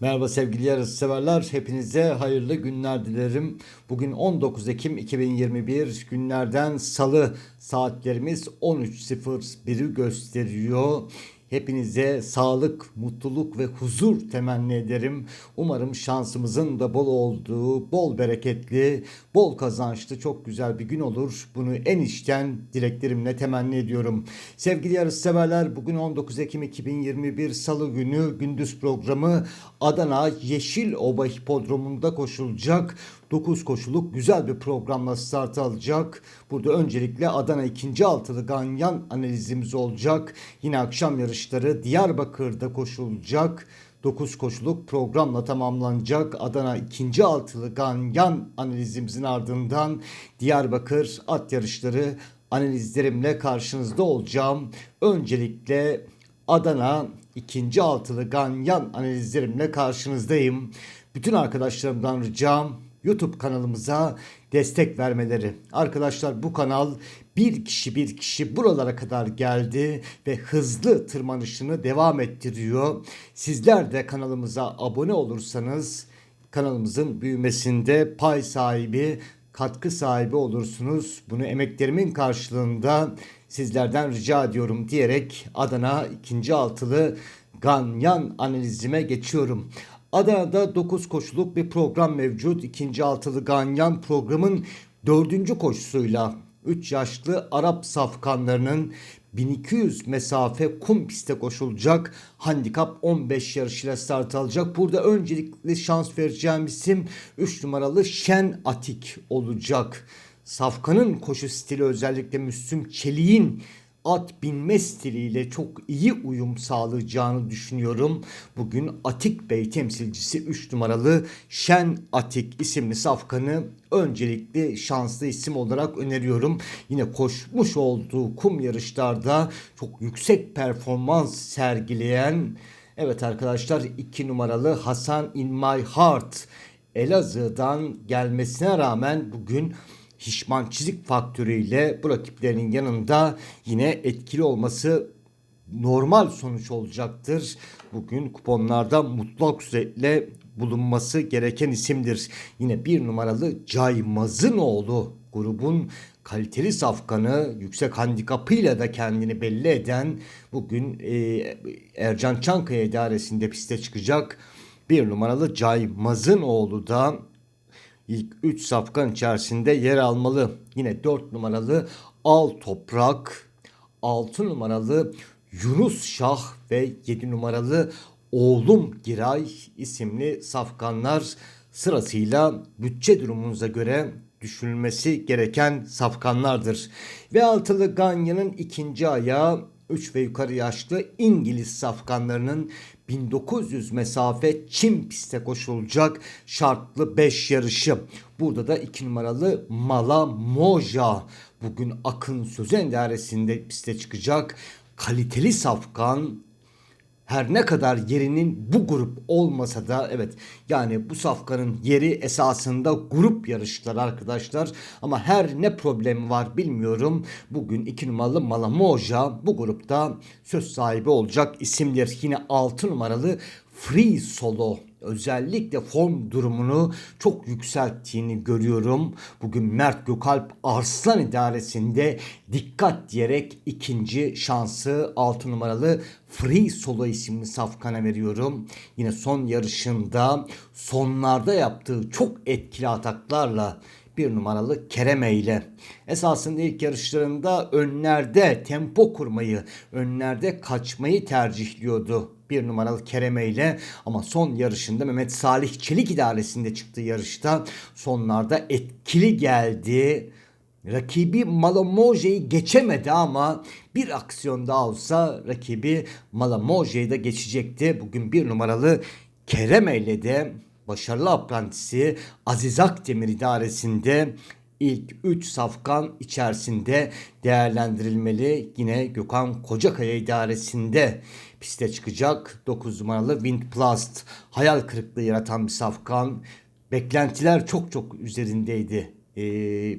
Merhaba sevgili yarış severler. Hepinize hayırlı günler dilerim. Bugün 19 Ekim 2021 günlerden salı saatlerimiz 13.01'i gösteriyor. Hepinize sağlık, mutluluk ve huzur temenni ederim. Umarım şansımızın da bol olduğu, bol bereketli, bol kazançlı çok güzel bir gün olur. Bunu en içten dileklerimle temenni ediyorum. Sevgili yarış severler bugün 19 Ekim 2021 Salı günü gündüz programı Adana Yeşil Ova Hipodromu'nda koşulacak. 9 koşuluk güzel bir programla start alacak. Burada öncelikle Adana 2. altılı ganyan analizimiz olacak. Yine akşam yarışları Diyarbakır'da koşulacak. 9 koşuluk programla tamamlanacak. Adana 2. altılı ganyan analizimizin ardından Diyarbakır at yarışları analizlerimle karşınızda olacağım. Öncelikle Adana 2. altılı ganyan analizlerimle karşınızdayım. Bütün arkadaşlarımdan ricam YouTube kanalımıza destek vermeleri. Arkadaşlar bu kanal bir kişi bir kişi buralara kadar geldi ve hızlı tırmanışını devam ettiriyor. Sizler de kanalımıza abone olursanız kanalımızın büyümesinde pay sahibi, katkı sahibi olursunuz. Bunu emeklerimin karşılığında sizlerden rica ediyorum diyerek Adana 2. altılı Ganyan analizime geçiyorum. Adana'da 9 koşuluk bir program mevcut. İkinci altılı Ganyan programın dördüncü koşusuyla 3 yaşlı Arap safkanlarının 1200 mesafe kum pistte koşulacak. Handikap 15 yarışıyla start alacak. Burada öncelikli şans vereceğim isim 3 numaralı Şen Atik olacak. Safkan'ın koşu stili özellikle Müslüm Çelik'in at binme stiliyle çok iyi uyum sağlayacağını düşünüyorum. Bugün Atik Bey temsilcisi 3 numaralı Şen Atik isimli safkanı öncelikli şanslı isim olarak öneriyorum. Yine koşmuş olduğu kum yarışlarda çok yüksek performans sergileyen evet arkadaşlar 2 numaralı Hasan In My Heart Elazığ'dan gelmesine rağmen bugün Hişman çizik faktörüyle bu rakiplerinin yanında yine etkili olması normal sonuç olacaktır. Bugün kuponlarda mutlak suretle bulunması gereken isimdir. Yine bir numaralı Caymaz'ın oğlu grubun kaliteli safkanı yüksek handikapıyla da kendini belli eden bugün e, Ercan Çankaya idaresinde piste çıkacak. Bir numaralı Caymaz'ın oğlu da ilk 3 safkan içerisinde yer almalı. Yine 4 numaralı Al Toprak, 6 numaralı Yunus Şah ve 7 numaralı Oğlum Giray isimli safkanlar sırasıyla bütçe durumunuza göre düşünülmesi gereken safkanlardır. Ve altılı Ganya'nın ikinci ayağı 3 ve yukarı yaşlı İngiliz safkanlarının 1900 mesafe çim piste koşulacak şartlı 5 yarışı. Burada da 2 numaralı Mala Moja bugün Akın Sözen dairesinde piste çıkacak. Kaliteli safkan her ne kadar yerinin bu grup olmasa da evet yani bu safkanın yeri esasında grup yarışları arkadaşlar ama her ne problemi var bilmiyorum. Bugün 2 numaralı Malamoja bu grupta söz sahibi olacak isimdir. Yine 6 numaralı Free Solo özellikle form durumunu çok yükselttiğini görüyorum. Bugün Mert Gökalp Arslan idaresinde dikkat diyerek ikinci şansı 6 numaralı Free Solo isimli safkana veriyorum. Yine son yarışında sonlarda yaptığı çok etkili ataklarla bir numaralı Kereme ile. Esasında ilk yarışlarında önlerde tempo kurmayı, önlerde kaçmayı tercihliyordu bir numaralı Kereme ile ama son yarışında Mehmet Salih Çelik idaresinde çıktığı yarışta sonlarda etkili geldi. Rakibi Malamoje'yi geçemedi ama bir aksiyon daha olsa rakibi Malamoje'yi de geçecekti. Bugün bir numaralı Kereme ile de başarılı aprantisi Aziz Akdemir idaresinde ilk 3 safkan içerisinde değerlendirilmeli. Yine Gökhan Kocakaya idaresinde piste çıkacak. 9 numaralı Wind Plast hayal kırıklığı yaratan bir safkan. Beklentiler çok çok üzerindeydi. Ee,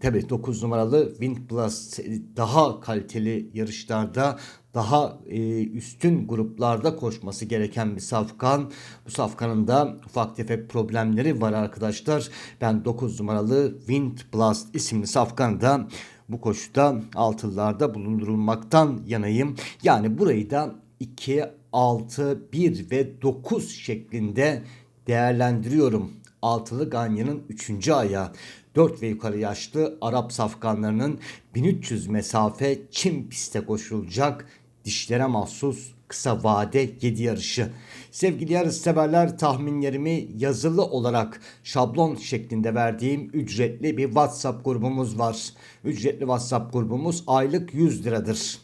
Tabii 9 numaralı Wind Plus daha kaliteli yarışlarda daha e, üstün gruplarda koşması gereken bir safkan. Bu safkanın da ufak tefek problemleri var arkadaşlar. Ben 9 numaralı Wind Blast isimli safkanı da bu koşuda altılılarda bulundurulmaktan yanayım. Yani burayı da 2, 6, 1 ve 9 şeklinde değerlendiriyorum. Altılı Ganyan'ın 3. ayağı. 4 ve yukarı yaşlı Arap safkanlarının 1300 mesafe çim piste koşulacak dişlere mahsus kısa vade 7 yarışı. Sevgili yarışseverler tahminlerimi yazılı olarak şablon şeklinde verdiğim ücretli bir WhatsApp grubumuz var. Ücretli WhatsApp grubumuz aylık 100 liradır.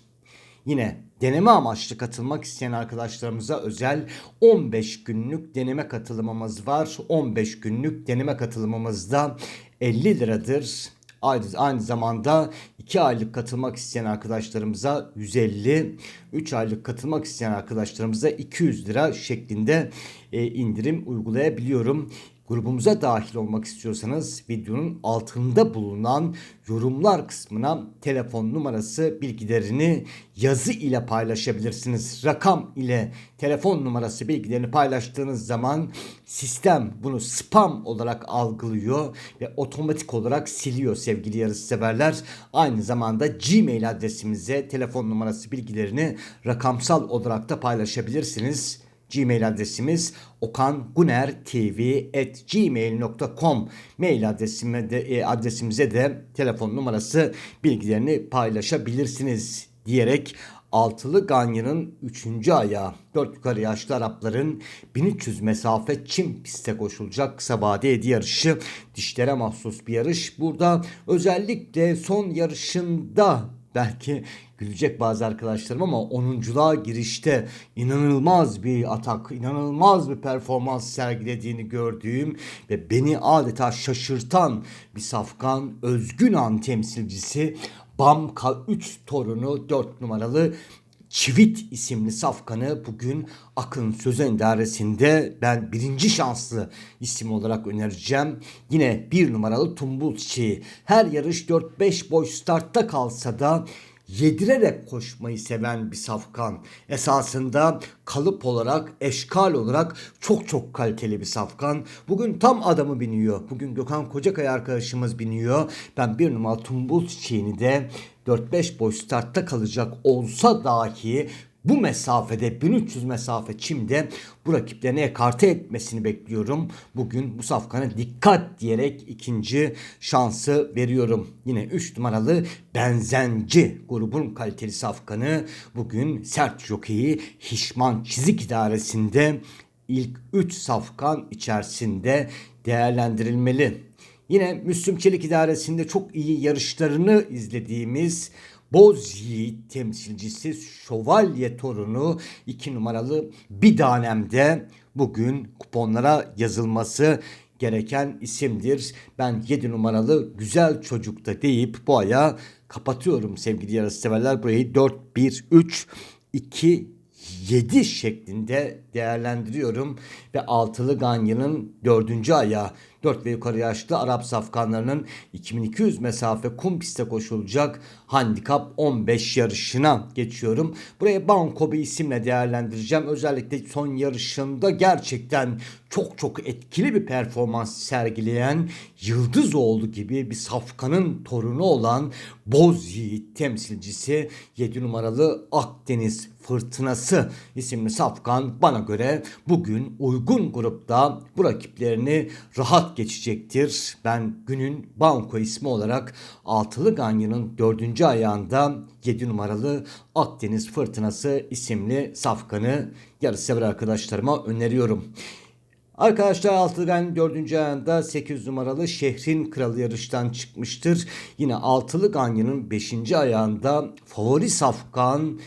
Yine deneme amaçlı katılmak isteyen arkadaşlarımıza özel 15 günlük deneme katılımımız var. 15 günlük deneme katılımımızda 50 liradır. Aynı, zamanda 2 aylık katılmak isteyen arkadaşlarımıza 150, 3 aylık katılmak isteyen arkadaşlarımıza 200 lira şeklinde e, indirim uygulayabiliyorum. Grubumuza dahil olmak istiyorsanız videonun altında bulunan yorumlar kısmına telefon numarası bilgilerini yazı ile paylaşabilirsiniz. Rakam ile telefon numarası bilgilerini paylaştığınız zaman sistem bunu spam olarak algılıyor ve otomatik olarak siliyor sevgili yarışseverler. Aynı zamanda Gmail adresimize telefon numarası bilgilerini rakamsal olarak da paylaşabilirsiniz. Gmail adresimiz okangunertv@gmail.com mail adresime de, e, adresimize de telefon numarası bilgilerini paylaşabilirsiniz diyerek Altılı Ganyan'ın 3. ayağı 4 yukarı yaşlı Arapların 1300 mesafe çim piste koşulacak kısa vade hediye yarışı dişlere mahsus bir yarış. Burada özellikle son yarışında belki gülecek bazı arkadaşlarım ama 10'unculuğa girişte inanılmaz bir atak, inanılmaz bir performans sergilediğini gördüğüm ve beni adeta şaşırtan bir safkan özgün an temsilcisi Bamka 3 torunu 4 numaralı Çivit isimli safkanı bugün Akın Sözen Dairesi'nde ben birinci şanslı isim olarak önereceğim. Yine bir numaralı Tumbul Çiçeği. Her yarış 4-5 boy startta kalsa da yedirerek koşmayı seven bir safkan. Esasında kalıp olarak, eşkal olarak çok çok kaliteli bir safkan. Bugün tam adamı biniyor. Bugün Gökhan Kocakaya arkadaşımız biniyor. Ben bir numaralı Tumbul Çiçeği'ni de 4-5 boy startta kalacak olsa dahi bu mesafede 1300 mesafe çimde bu rakiplerine ekarte etmesini bekliyorum. Bugün bu safkana dikkat diyerek ikinci şansı veriyorum. Yine 3 numaralı Benzenci grubun kaliteli safkanı bugün sert jokeyi Hişman Çizik İdaresi'nde ilk 3 safkan içerisinde değerlendirilmeli. Yine Müslüm Çelik İdaresi'nde çok iyi yarışlarını izlediğimiz Boz Yiğit temsilcisi Şövalye torunu 2 numaralı bir danemde bugün kuponlara yazılması gereken isimdir. Ben 7 numaralı güzel çocukta deyip bu aya kapatıyorum sevgili yarış severler. Burayı 4 1 3 2 7 şeklinde değerlendiriyorum ve altılı Ganyan'ın dördüncü ayağı 4 ve yukarı yaşlı Arap safkanlarının 2200 mesafe kum piste koşulacak handikap 15 yarışına geçiyorum. Buraya Banko bir isimle değerlendireceğim. Özellikle son yarışında gerçekten çok çok etkili bir performans sergileyen Yıldızoğlu gibi bir safkanın torunu olan Boz Yiğit temsilcisi 7 numaralı Akdeniz Fırtınası isimli safkan bana göre bugün uygun grupta bu rakiplerini rahat geçecektir. Ben günün banko ismi olarak Altılı Ganyan'ın dördüncü ayağında 7 numaralı Akdeniz Fırtınası isimli safkanı yarı sever arkadaşlarıma öneriyorum. Arkadaşlar Altılı 4. ayında 8 numaralı Şehrin Kralı yarıştan çıkmıştır. Yine Altılı Ganyan'ın 5. ayağında favori safkan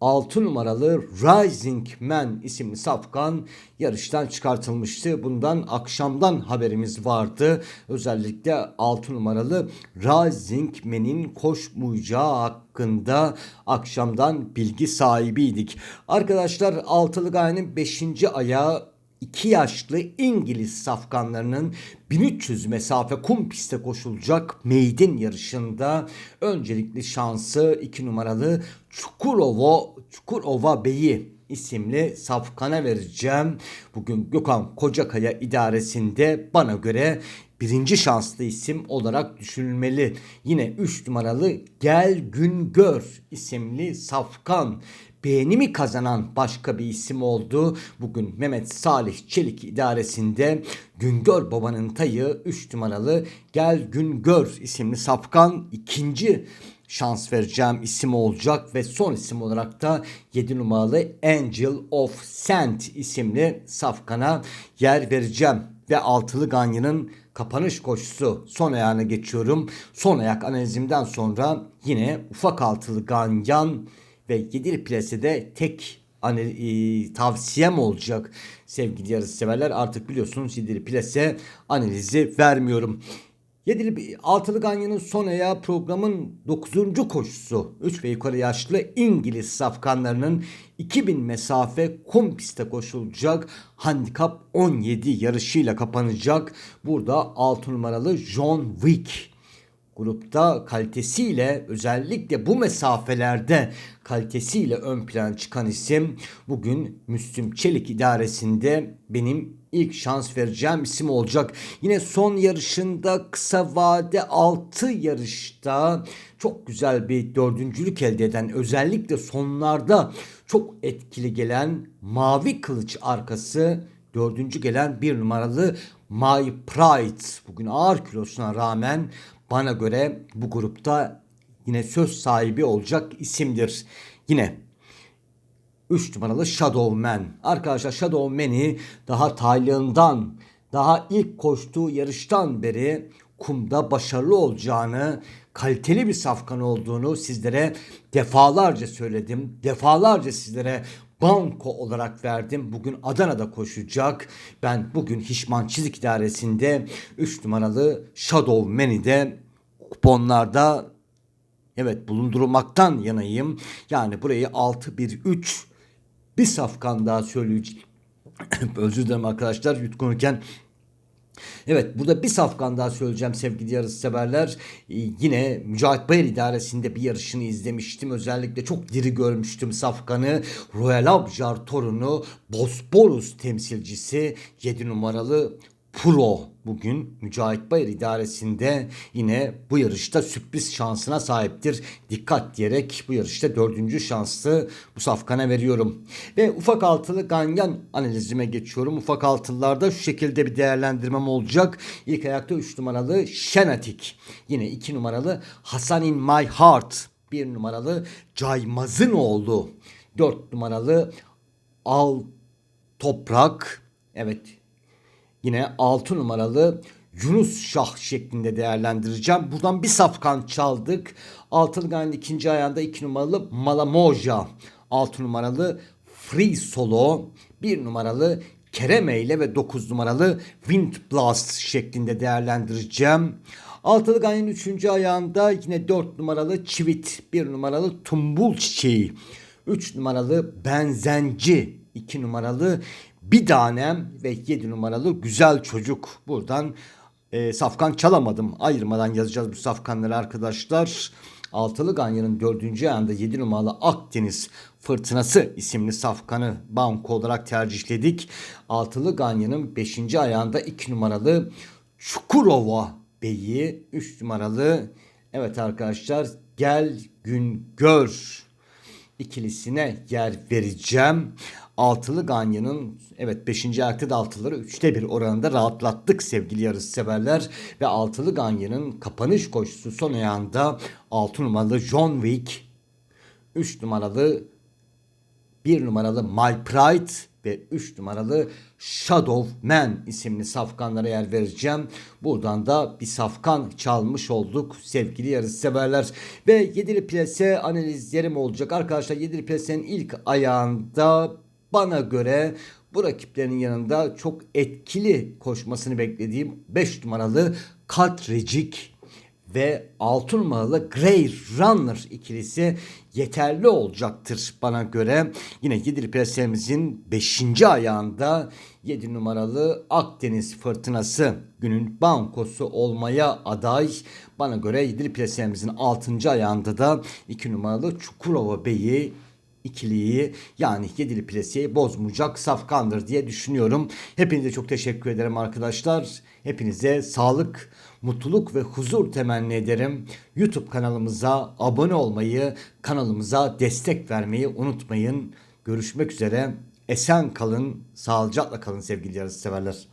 6 numaralı Rising Man isimli safkan yarıştan çıkartılmıştı. Bundan akşamdan haberimiz vardı. Özellikle 6 numaralı Rising Man'in koşmayacağı hakkında akşamdan bilgi sahibiydik. Arkadaşlar altılı gayenin 5. ayağı iki yaşlı İngiliz safkanlarının 1300 mesafe kum piste koşulacak meydin yarışında öncelikli şansı 2 numaralı Çukurova, Çukurova Bey'i isimli safkana vereceğim. Bugün Gökhan Kocakaya idaresinde bana göre birinci şanslı isim olarak düşünülmeli. Yine 3 numaralı Gel Gün Gör isimli safkan beğenimi kazanan başka bir isim oldu. Bugün Mehmet Salih Çelik idaresinde Güngör Baba'nın tayı 3 numaralı Gel Gün Gör isimli safkan ikinci şans vereceğim isim olacak ve son isim olarak da 7 numaralı Angel of Sand isimli safkana yer vereceğim ve altılı Ganyan'ın kapanış koşusu son ayağına geçiyorum. Son ayak analizimden sonra yine ufak altılı Ganyan ve yedili plasede tek hani, e, tavsiyem olacak sevgili yarış severler. Artık biliyorsunuz yedili plase analizi vermiyorum. Yedili altılı ganyanın son ayağı programın 9. koşusu. 3 ve yukarı yaşlı İngiliz safkanlarının 2000 mesafe kum piste koşulacak. Handikap 17 yarışıyla kapanacak. Burada 6 numaralı John Wick grupta kalitesiyle özellikle bu mesafelerde kalitesiyle ön plan çıkan isim bugün Müslüm Çelik idaresinde benim ilk şans vereceğim isim olacak. Yine son yarışında kısa vade 6 yarışta çok güzel bir dördüncülük elde eden özellikle sonlarda çok etkili gelen mavi kılıç arkası dördüncü gelen bir numaralı My Pride bugün ağır kilosuna rağmen bana göre bu grupta yine söz sahibi olacak isimdir. Yine 3 numaralı Shadow Man. Arkadaşlar Shadow Man'i daha Tayland'dan daha ilk koştuğu yarıştan beri kumda başarılı olacağını, kaliteli bir safkan olduğunu sizlere defalarca söyledim. Defalarca sizlere banko olarak verdim. Bugün Adana'da koşacak. Ben bugün Hişman Çizik İdaresi'nde 3 numaralı Shadow Man'i de kuponlarda evet bulundurmaktan yanayım. Yani burayı 6-1-3 bir safkan daha söyleyeceğim. Özür dilerim arkadaşlar yutkunurken Evet burada bir safkan daha söyleyeceğim sevgili yarış severler. Ee, yine Mücahit Bayır idaresinde bir yarışını izlemiştim. Özellikle çok diri görmüştüm safkanı. Royal Abjar torunu Bosporus temsilcisi 7 numaralı Pro bugün Mücahit Bayır idaresinde yine bu yarışta sürpriz şansına sahiptir. Dikkat diyerek bu yarışta dördüncü şanslı bu safkana veriyorum. Ve ufak altılı ganyan analizime geçiyorum. Ufak altılılarda şu şekilde bir değerlendirmem olacak. İlk ayakta 3 numaralı Şenatik. Yine 2 numaralı Hasan in My Heart. 1 numaralı Caymaz'ın oğlu. 4 numaralı Al Toprak. Evet Yine 6 numaralı Yunus Şah şeklinde değerlendireceğim. Buradan bir safkan çaldık. Altılı Gan'ın ikinci ayağında 2 numaralı Malamoja. 6 numaralı Free Solo. 1 numaralı Keremeyle ve 9 numaralı Wind Blast şeklinde değerlendireceğim. Altılı Ganyan 3. ayağında yine 4 numaralı Çivit, 1 numaralı Tumbul Çiçeği, 3 numaralı Benzenci, 2 numaralı bir tanem ve 7 numaralı güzel çocuk. Buradan e, safkan çalamadım. Ayırmadan yazacağız bu safkanları arkadaşlar. Altılı Ganyan'ın dördüncü ayağında 7 numaralı Akdeniz Fırtınası isimli safkanı banko olarak tercihledik. Altılı Ganyan'ın beşinci ayağında 2 numaralı Çukurova Bey'i 3 numaralı evet arkadaşlar gel gün gör ikilisine yer vereceğim. Altılı Ganyan'ın evet 5. ayakta da altıları 3'te 1 oranında rahatlattık sevgili yarış severler. Ve Altılı Ganyan'ın kapanış koşusu son ayağında 6 numaralı John Wick, 3 numaralı 1 numaralı My Pride ve 3 numaralı Shadow Man isimli safkanlara yer vereceğim. Buradan da bir safkan çalmış olduk sevgili yarış severler. Ve yedili plase analizlerim olacak. Arkadaşlar yedili plasenin ilk ayağında bana göre bu rakiplerin yanında çok etkili koşmasını beklediğim 5 numaralı Katrecik ve 6 numaralı Grey Runner ikilisi yeterli olacaktır bana göre. Yine Yedili Presemizin 5. ayağında 7 numaralı Akdeniz Fırtınası günün bankosu olmaya aday. Bana göre Yedili Presemizin 6. ayağında da 2 numaralı Çukurova Bey'i ikiliyi yani yedili plasiyi bozmayacak safkandır diye düşünüyorum. Hepinize çok teşekkür ederim arkadaşlar. Hepinize sağlık, mutluluk ve huzur temenni ederim. YouTube kanalımıza abone olmayı, kanalımıza destek vermeyi unutmayın. Görüşmek üzere. Esen kalın, sağlıcakla kalın sevgili yarış severler.